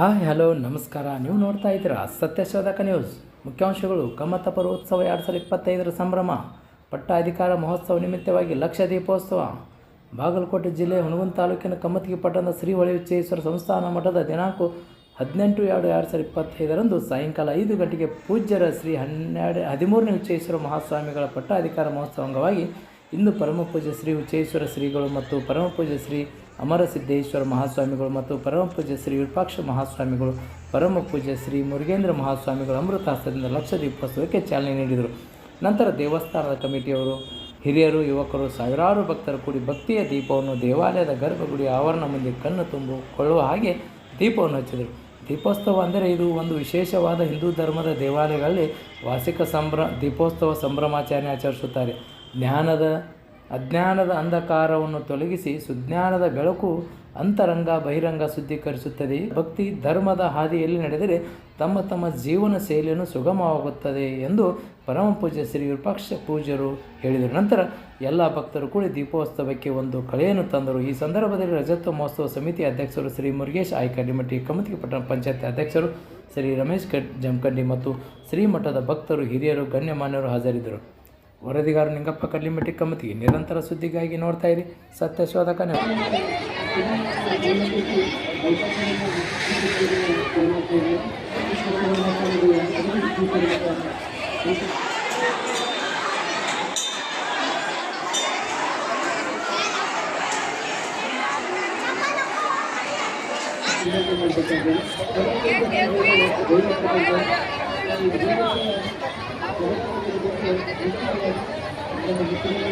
Hi, hello, ನಮಸ್ಕಾರ. ನೀವು ನೋಡ್ತಾ ಇದ್ದೀರಾ ಸತ್ಯಶೋಧಕ ನ್ಯೂಸ್. ಮುಖ್ಯಾಂಶಗಳು ಕಮ್ಮತ್ತ ಪರ್ವೋತ್ಸವ ಎರಡು ಸಾವಿರದ ಇಪ್ಪತ್ತೈದರ ಸಂಭ್ರಮ, ಪಟ್ಟಾಧಿಕಾರ ಮಹೋತ್ಸವ ನಿಮಿತ್ತವಾಗಿ ಲಕ್ಷ ದೀಪೋತ್ಸವ. ಬಾಗಲಕೋಟೆ ಜಿಲ್ಲೆ ಹುಣಗುಂದ ತಾಲೂಕಿನ ಕಮ್ಮತ್ತಿಗೆ ಪಟ್ಟಣದ ಶ್ರೀ ಹೊಳೆ ವಿಶ್ವೇಶ್ವರ ಸಂಸ್ಥಾನ ಮಠದ ದಿನಾಂಕ ಹದಿನೆಂಟು ಎರಡು ಎರಡು ಸಾವಿರದ ಇಪ್ಪತ್ತೈದರಂದು ಸಾಯಂಕಾಲ ಐದು ಗಂಟೆಗೆ ಪೂಜ್ಯರ ಶ್ರೀ ಹನ್ನೆರಡು ಹದಿಮೂರನೇ ಉಚ್ಚೇಶ್ವರ ಮಹಾಸ್ವಾಮಿಗಳ ಪಟ್ಟಾಧಿಕಾರ ಮಹೋತ್ಸವ ಅಂಗವಾಗಿ ಇಂದು ಪರಮಪೂಜ ಶ್ರೀ ಉಚ್ಚೇಶ್ವರ ಶ್ರೀಗಳು ಮತ್ತು ಪರಮಪೂಜ ಶ್ರೀ ಶ್ರೀ ಅಮರಸಿದ್ದೇಶ್ವರ ಮಹಾಸ್ವಾಮಿಗಳು ಮತ್ತು ಪರಮಪೂಜ ಶ್ರೀ ವಿರೂಪಾಕ್ಷ ಮಹಾಸ್ವಾಮಿಗಳು, ಪರಮ ಪೂಜ್ಯ ಶ್ರೀ ಮುರುಗೇಂದ್ರ ಮಹಾಸ್ವಾಮಿಗಳು ಅಮೃತಾಸ್ತ್ರದಿಂದ ಲಕ್ಷ ದೀಪೋತ್ಸವಕ್ಕೆ ಚಾಲನೆ ನೀಡಿದರು. ನಂತರ ದೇವಸ್ಥಾನದ ಕಮಿಟಿಯವರು, ಹಿರಿಯರು, ಯುವಕರು, ಸಾವಿರಾರು ಭಕ್ತರು ಕೂಡಿ ಭಕ್ತಿಯ ದೀಪವನ್ನು ದೇವಾಲಯದ ಗರ್ಭಗುಡಿ ಆವರಣ ಮುಂದೆ ಕಣ್ಣು ತುಂಬಿಕೊಳ್ಳುವ ಹಾಗೆ ದೀಪವನ್ನು ಹಚ್ಚಿದರು. ದೀಪೋತ್ಸವ ಅಂದರೆ ಇದು ಒಂದು ವಿಶೇಷವಾದ ಹಿಂದೂ ಧರ್ಮದ ದೇವಾಲಯಗಳಲ್ಲಿ ವಾರ್ಷಿಕ ಸಂಭ್ರ, ದೀಪೋತ್ಸವ ಸಂಭ್ರಮಾಚರಣೆ ಆಚರಿಸುತ್ತಾರೆ. ಜ್ಞಾನದ, ಅಜ್ಞಾನದ ಅಂಧಕಾರವನ್ನು ತೊಲಗಿಸಿ ಸುಜ್ಞಾನದ ಬೆಳಕು ಅಂತರಂಗ ಬಹಿರಂಗ ಶುದ್ಧೀಕರಿಸುತ್ತದೆ. ಭಕ್ತಿ ಧರ್ಮದ ಹಾದಿಯಲ್ಲಿ ನಡೆದರೆ ತಮ್ಮ ತಮ್ಮ ಜೀವನ ಶೈಲಿಯನ್ನು ಸುಗಮವಾಗುತ್ತದೆ ಎಂದು ಪರಮ ಪೂಜ್ಯ ಶ್ರೀ ವಿರೂಪಾಕ್ಷ ಪೂಜ್ಯರು ಹೇಳಿದರು. ನಂತರ ಎಲ್ಲ ಭಕ್ತರು ಕೂಡಿ ದೀಪೋತ್ಸವಕ್ಕೆ ಒಂದು ಕಳೆಯನ್ನು ತಂದರು. ಈ ಸಂದರ್ಭದಲ್ಲಿ ರಜತ ಮಹೋತ್ಸವ ಸಮಿತಿ ಅಧ್ಯಕ್ಷರು ಶ್ರೀ ಮುರುಗೇಶ್ ಆಯ್ಕಡಿಮಟ್ಟಿ ಕಮತಿ ಪಟ್ಟಣ ಪಂಚಾಯತ್ ಅಧ್ಯಕ್ಷರು ಶ್ರೀ ರಮೇಶ್ ಕಟ್ ಜಮಖಂಡಿ ಮತ್ತು ಶ್ರೀಮಠದ ಭಕ್ತರು, ಹಿರಿಯರು, ಗಣ್ಯಮಾನ್ಯರು ಹಾಜರಿದ್ದರು. ವರದಿಗಾರ ನಿಂಗಪ್ಪ ಕಡ್ಲಿಮಟ್ಟಿ ಕಮ್ಮತಿಗೆ ನಿರಂತರ ಸುದ್ದಿಗಾಗಿ ನೋಡ್ತಾ ಇರಿ ಸತ್ಯಶೋಧಕ. Thank you.